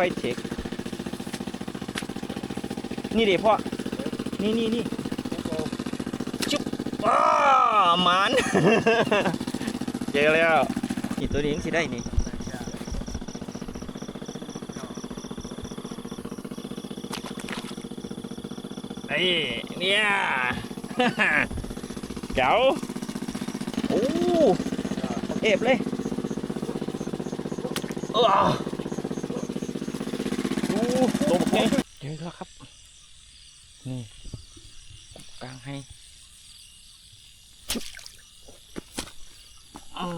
ไฟเช็ค นี่เดี๋ยวพ่อ นี่นี่นี่จุ๊บอ้าหมันเจอแล้ว นี่ตัวนี้ยังสิได้นี่ไอ้เนี่ยเก๋าโอ้เอฟเลยเออ โอ้ตบไงเจอแล้วครับ นี่กลางให้ชุบอ่า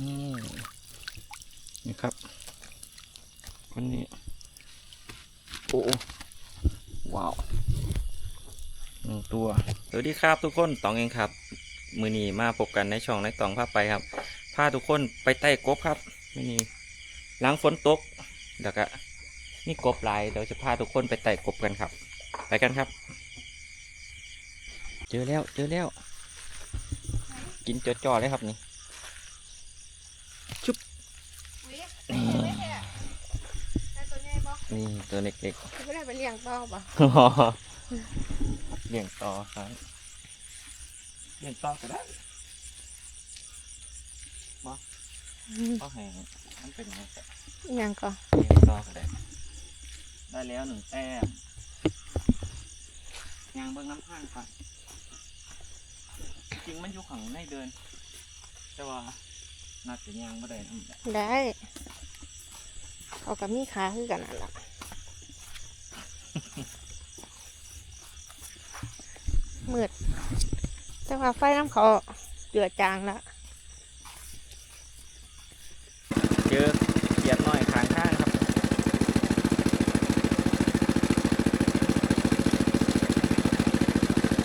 นี่นี่ครับคนนี้ โอ้ว้าวหนึ่งตัว สวัสดีครับทุกคนตองเองครับ มือนี้มาพบกันในช่องในตองภาพไปครับพาทุกคนไปใต้กบครับ มือนี้ หล้างฝนตกเดี๋ยวก็นี่กบหลายเดี๋ยวจะพาทุกคนไปไต่กบกันครับ ไปกันครับ เจอแล้วเจอแล้ว กินจ่อๆเลยครับนี่อุ๊ยเอาไว้แค่ได้ตัวใหญ่บ่นี่ตัวเล็กคือไม่ได้ไปเลี้ยงต่อบ่ๆเลี้ยงต่อครับเลี้ยงต่อก็ได้ ก็ให้มันเป็นยังไงครับอิหยังก็เลี้ยงต่อก็ได้ได้แล้วหนึ่งแต้มยางเบิ้งน้ำข้างก่อนจริงมันอยู่ข้างในเดิน แต่ว่าน่าจะยางไม่ได้น้ำได้เขากับมีขาคือกันนั่นล่ะมืดแต่ว่าไฟน้ำเขาเดือดจางละ เจ อเกียดหน่อยข้างข้างครับ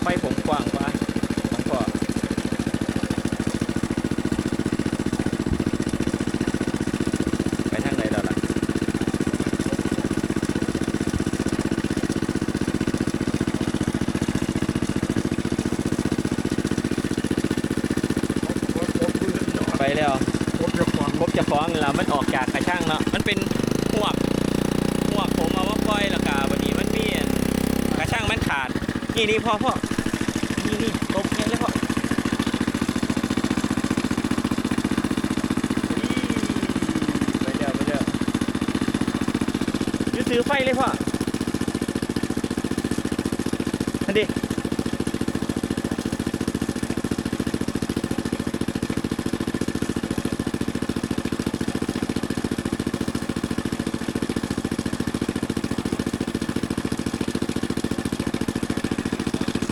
ไฟผมกว้างกว่าผมก็ไปทางไหนแล้วล่ะ ไปแล้ว ครบจะฟัง พบเจะฟ้าของนี่ละมันออกจากกระช่างเนาะ มันเป็นหวกหวกผมเอามาปล่อยแล้วก็วันนี้มันมีอันกระช่างมันขาด นี่นี่พ่อพ่อนี่นี่ตบเนี่ยเลยพ่อไปเร็วไปเร็วอยืซื้อไฟเลยพ่ออันดิ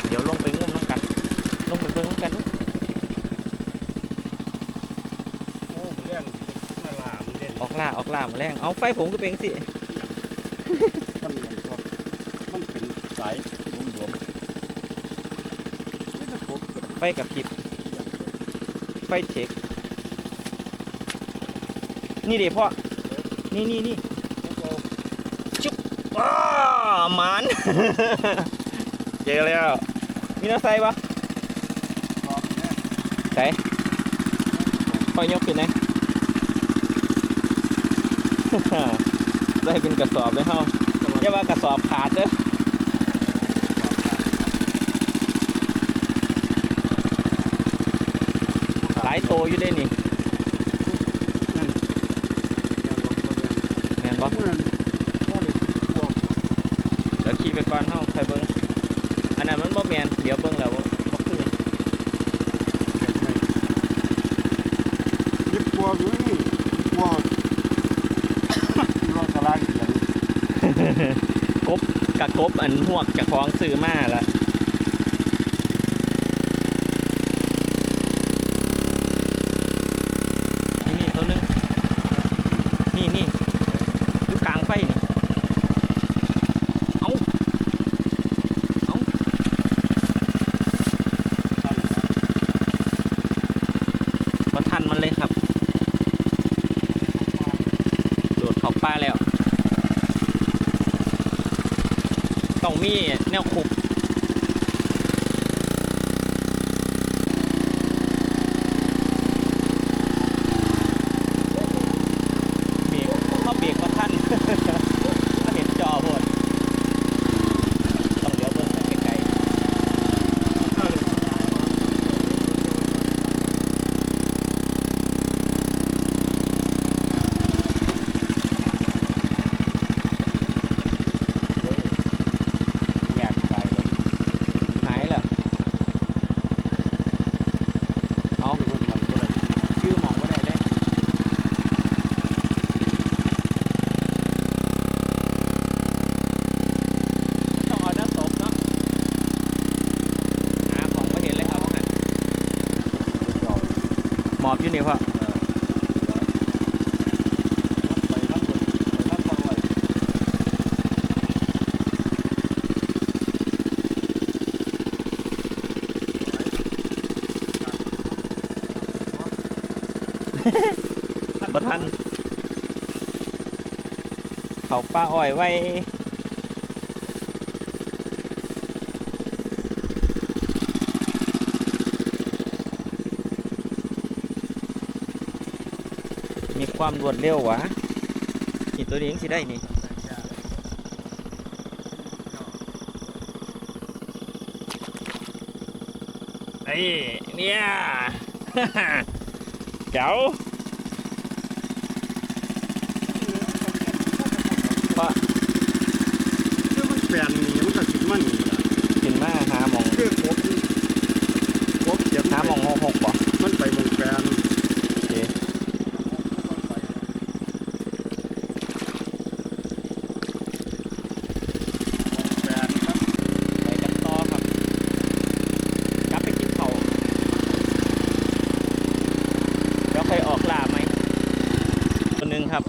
เดี๋ยวลงไปงุ่มน้ำกัน ลงไปเบิ่งน้ำกัน โอ้เรื่องนาลามนเด่น ออก ล่าออกล่ามาแรงเอาไฟผมก็เป็นสิมันเหมือนกับมันเป็นสายรวมๆไม่ได้ครบกับไฟกับพริบไฟเช็คนี่เดี๋ยวพ่อนี่นี่นี่เอาอ้าหมัน เจอแล้วมีน้ำใส่ปะพร้อมแน่ใส่ปล่อยยกขึ้นนะ ได้เป็นกระสอบเลยเฮาอย่าว่ากระสอบขาดเด้อหลายโตอยู่ได้นี่นั่ แม่นบ่ เมื่อนั้นพ่อเลยบวก เดี๋ยวขี่ไปก่อนเฮาใครเบิ่งอันนั้นมันบ่แม่นเดี๋ยวเบิ่งแล้วบ่บ่คือ เก็บไว้ยิบบวกอยู่นี่บวกรอตารางเขียน กบกะกบอันหวกจากของซื้อมาละนี่นี่ตัวนึง นี่นี่อยู่กลางไฟนี่เอาเอาตั้งมาทันมันเลยครับ โดดเข้าป่าแล้ว ต้องมีแนวคุบ นี่พ่อ ไปทั้ง หมดไปทั้งฟังไว้บ่ทันเขาป้าอ้อยไว้ มี ความรวดเร็วหวะนี่ตัวนี้ยังสิได้นี่ไอ้เนี่ยเจ๋วพ่อ คือมันแปลนนี่มันก็สิมันนี่ล่ะ กินมาหาหมอง คือครบครบเจ็บ หาหมองหกหกบ่ มันไปหมองแปลน โอเค แปลนครับ ไปกันต่อครับ กลับไปกินเขาวแล้วค่อยออกล่าไหมตัวหนึ่งครับ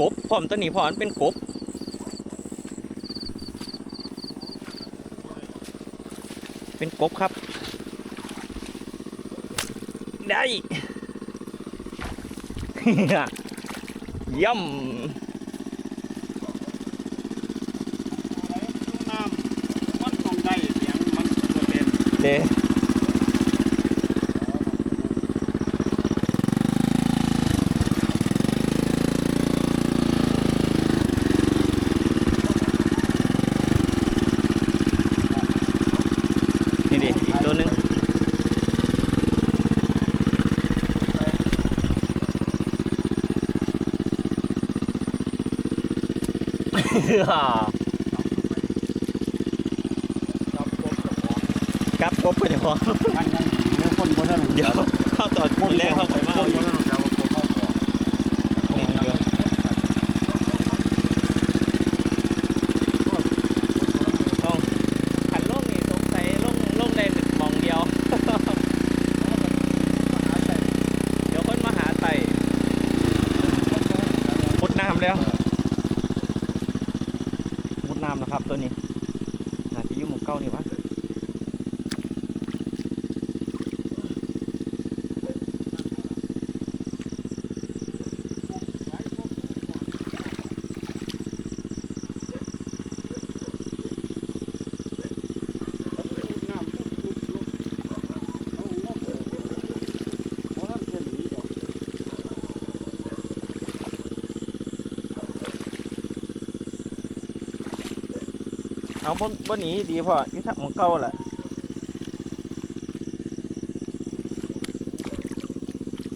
กบพร้อมตัวนี้พร้อมนเป็นกบเป็นกบครับ ได้ย่น้ำมันต้องได้เสียงมันตัวเต็มำเดนี่ดิอีกตัวหนึง ครับผม กับของกับกบไปเดี๋ยวพอมันยังเรื่องคนบ่ทันเดี๋ยวเข้าต่อคนแรกเข้าไปมาคเอานอยู่บ่ทันแล้วก็เข้าก่อน นี่เดี๋ยวต้องขันลงนี่สงสัยลงลงได้หมองเดียว เดี๋ยวคนมาหาไต่มุดน้ำแล้วมุดน้ำนะครับตัวนี้น่าจะอยุ่หมุมเก้านี่วะเอา บนบนนี้ดีพออยี่ทักหมุมเก้าแหละ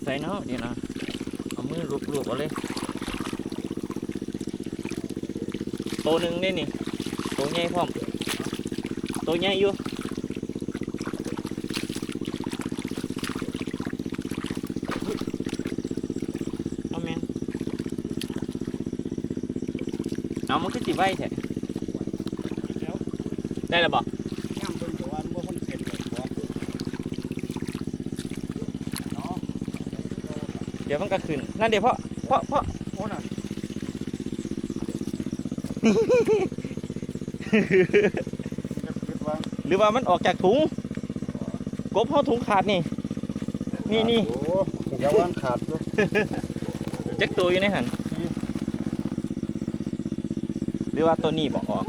ใส่เนาะดีนะเอามือลูบๆเอาเลยตัวหนึ่งนี่นี่ตัวใหญ่พร้อมตัวใหญ่อยู่เอาแมนเอามันคือสิไว้แท้ ได้แล้วบอกย่ำเพิ่นก็ว่าบ่คนเสร็จเลยบ่เนาะเดี๋ยวมันก็ขึ้น นั่นเดี๋ยวเพาะเพาะเพาะโอ้น่ะจะคิดว่าหรือว่ามันออกจากถุง กบเขาถุงขาดนี่ นี่นี่โอ้เดี๋ยววันขาดอยู่จักตัวอยู่ในหันหรือว่าตัวนี้บอกออก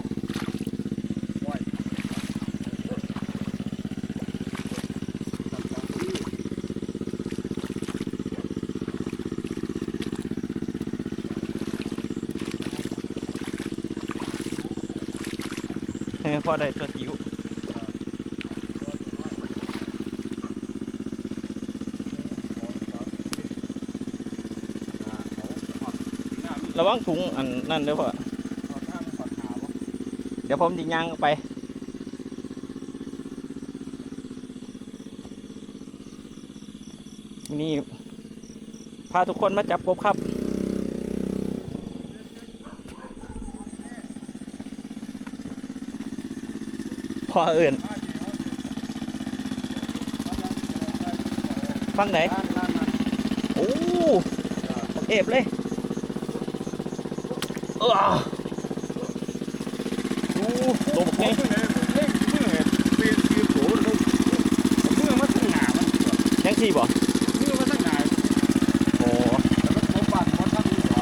พอได้ตัวจิ๋วระวังถุงอันนั่นเด้อพ่อเดี๋ยวผมจะย่างไปนี่พาทุกคนมาจับกบครับ พอเอื่นฟังไหนนั่นนั่นนั่นโอ้บักเอฟเลยเออโอ้ตัวบัก เฮ้ ไง ยเล่นเมื่อปีนปีนโผล่เลยเมื่อมาตั้งหนามัน ยังสี่บ่ เมื่อมาตั้งหนา โอ้ แต่มันผมบาดมันทำนี่หรอ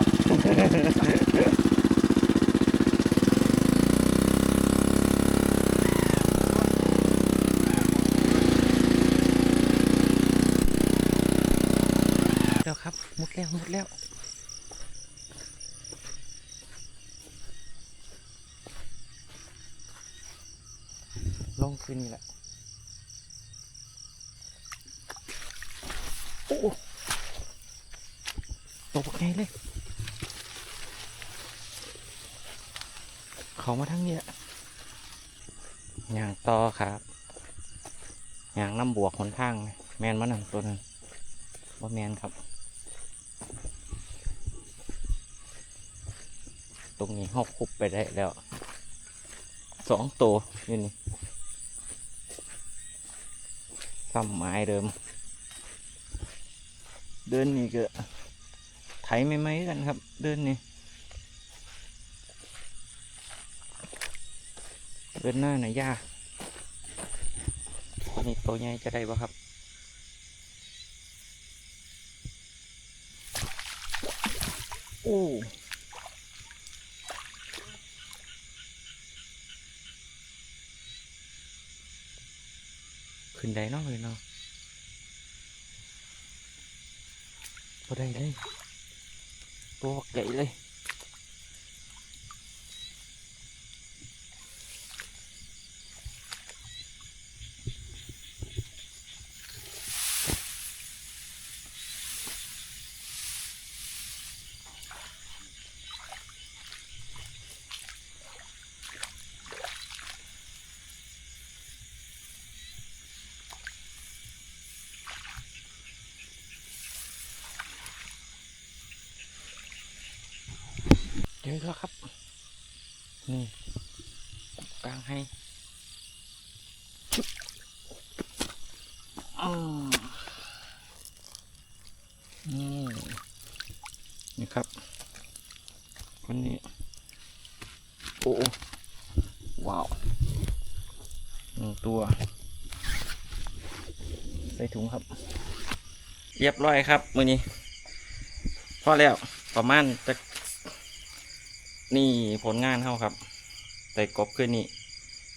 แล้วครับมุ ดแล้วมุดแล้วลงขึ้นนี่แหละ โอ้ตกไงเลย เขามาทั้งเนี้ยอย่างต่อครับอย่างน้ำบวกหนทาง แมนมาหนึ่งตัวนึงว่าแมนครับ ตรงนี้หอกคุบไปได้แล้วสองตัวอยู่นี่ซ้ำไม้เดิม เดินนี่ก็ไถไม่ไหมกันครับ เดินนี่เดินหน้าหน่อยยากตัวนี้ตัวใหญ่จะได้ปะครับโอ้ ขึ้นได้เนาะเล ยเนาะพอได้เลยวใหญ่เลยเจอแล้วครับ นี่กลางให้นี่นี่ครับคนนี้ โอ้ว้าวหนึ่งตัว ใส่ถุงครับ เรียบร้อยครับ มือนี้พอแล้วประมาณจะ นี่ผลงานเขาครับ แต่กบขึ้นนี่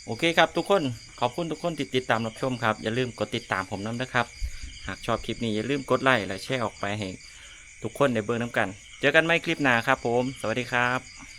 โอเคครับทุกคนขอบคุณทุกคนติดติดตามรับชมครับ อย่าลืมกดติดตามผมน้ำนะครับ หากชอบคลิปนี้อย่าลืมกดไลค์และแชร์ออกไปให้ทุกคนในเบอร์น้ำกัน เจอกันไหมคลิปหน้าครับผม สวัสดีครับ